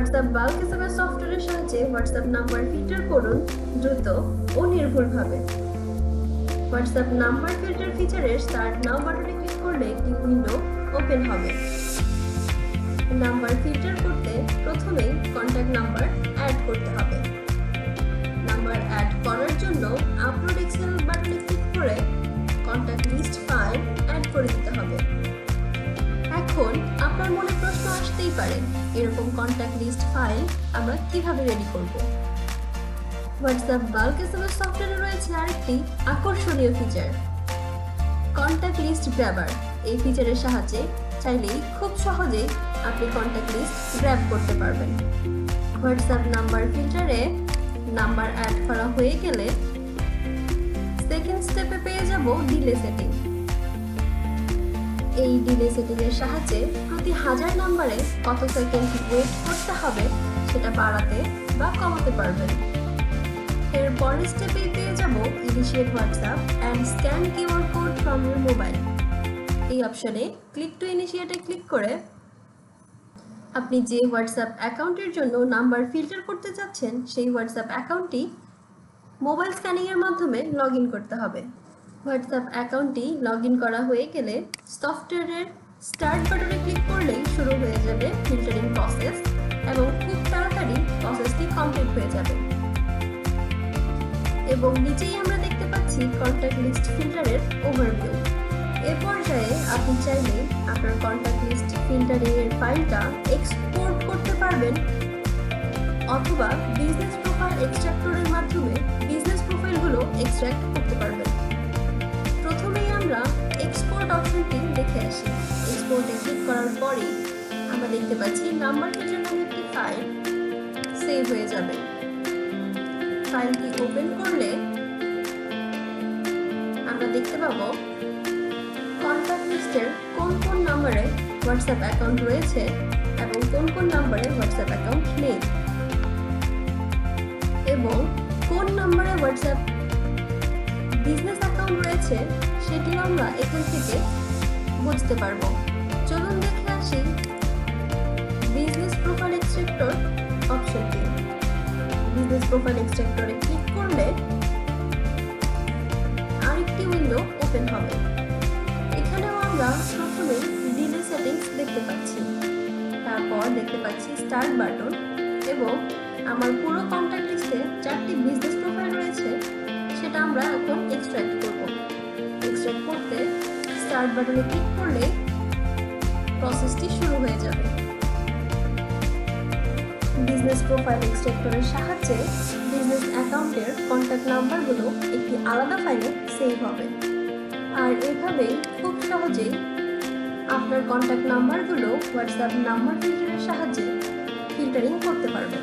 WhatsApp bulk SMS সফটওয়্যারের সাহায্যে WhatsApp number filter করুন দ্রুত ও নির্ভুলভাবে। হোয়াটসঅ্যাপ নাম্বার ফিল্টার ফিচারের স্টার্ট নাও বাটনে ক্লিক করলে একটি উইন্ডো ওপেন হবে। নাম্বার ফিল্টার করতে প্রথমেই কন্ট্যাক্ট নাম্বার অ্যাড করতে হবে। নাম্বার অ্যাড করার জন্য আপলোড এক্সেল বাটনে ক্লিক করে কন্ট্যাক্ট লিস্ট ফাইল অ্যাড করে দিতে হবে। এখন আপনার মনে প্রশ্ন আসতেই পারে এরকম কন্ট্যাক্ট লিস্ট ফাইল আমরা কীভাবে রেডি করব। হোয়াটসঅ্যাপ বাল্ক এসএমএস সফটওয়্যারে রয়েছে আরেকটি আকর্ষণীয় ফিচার কন্ট্যাক্ট লিস্ট গ্র্যাবার এই ফিচারের সাহায্যে চাইলেই খুব সহজেই আপনি কন্ট্যাক্ট লিস্ট গ্র্যাব করতে পারবেন। হোয়াটসঅ্যাপ নাম্বার ফিল্টারে নাম্বার অ্যাড করা হয়ে গেলে সেকেন্ড স্টেপে পেয়ে যাব ডিলে সেটিং এই ডিলে সেটিং এর সাহায্যে প্রতি হাজার নম্বরে কত সেকেন্ড ওয়েট করতে হবে সেটা বাড়াতে বা কমাতে পারবেন। এর পরের স্টেপে পেয়ে যাব initiate WhatsApp and scan QR code from your mobile এই অপশনে ক্লিক টু ইনিশিয়েটে ক্লিক করে আপনি যে হোয়াটসঅ্যাপ অ্যাকাউন্টের জন্য নাম্বার ফিল্টার করতে চাচ্ছেন, সেই হোয়াটসঅ্যাপ অ্যাকাউন্টটি মোবাইল স্ক্যানিংয়ের মাধ্যমে লগ করতে হবে। হোয়াটসঅ্যাপ অ্যাকাউন্টটি লগ করা হয়ে গেলে সফটওয়্যারের স্টার্ট বাটনে ক্লিক করলেই শুরু হয়ে যাবে ফিল্টারিং প্রসেস এবং খুব তাড়াতাড়ি প্রসেসটি কমপ্লিট হয়ে যাবে। এবং নিচেই আমরা দেখতে পাচ্ছি কন্ট্যাক্ট লিস্ট ফিল্টারের ওভারভিউ এ পর্যায়ে আপনি চাইলে আপনার কন্ট্যাক্ট লিস্ট ফিল্টারিং এর ফাইলটা এক্সপোর্ট করতে পারবেন অথবা বিজনেস প্রোফাইল এক্সট্রাক্টরের মাধ্যমে বিজনেস প্রোফাইলগুলো এক্সট্রাক্ট অপশনটি দেখে আসি। এক্সপোর্টে ক্লিক করার পরেই আমরা দেখতে পাচ্ছি নাম্বার ফিল্টার নামে একটি ফাইল সেভ হয়ে যাবে। ফাইলটি ওপেন করলে আমরা দেখতে পাবো কন্ট্যাক্ট লিস্টের কোন কোন নম্বরে হোয়াটসঅ্যাপ অ্যাকাউন্ট রয়েছে এবং কোন কোন নম্বরে হোয়াটসঅ্যাপ অ্যাকাউন্ট নেই। এবং কোন নম্বরে হোয়াটসঅ্যাপ বিজনেস অ্যাকাউন্ট রয়েছে, সেটিও আমরা এখান থেকে বুঝতে পারব। চলুন দেখে আসি বিজনেস প্রোফাইল এক্সট্রাক্টর অপশনটি বিজনেস প্রোফাইল এক্সট্রাক্টরে ক্লিক করলে আরেকটি উইন্ডো ওপেন হবে। এখানেও আমরা প্রথমে ডিলে সেটিংস দেখতে পাচ্ছি। তারপর দেখতে পাচ্ছি স্টার্ট বাটন এবং আমার পুরো কন্ট্যাক্ট লিস্টে চারটি বিজনেস প্রোফাইল রয়েছে, সেটা আমরা এখন এক্সট্রাক্ট করব। এক্সট্রাক্ট করতে স্টার্ট বাটনে ক্লিক করলে প্রসেসটি শুরু হয়ে যাবে। বিজনেস প্রোফাইল এক্সট্রাক্টরের সাহায্যে বিজনেস অ্যাকাউন্টের কন্ট্যাক্ট নাম্বারগুলো একটি আলাদা ফাইলে সেভ হবে। আর এভাবেই খুব সহজেই আপনার কন্ট্যাক্ট নাম্বারগুলো হোয়াটসঅ্যাপ নাম্বার ফিল্টারের সাহায্যে ফিল্টারিং করতে পারবেন।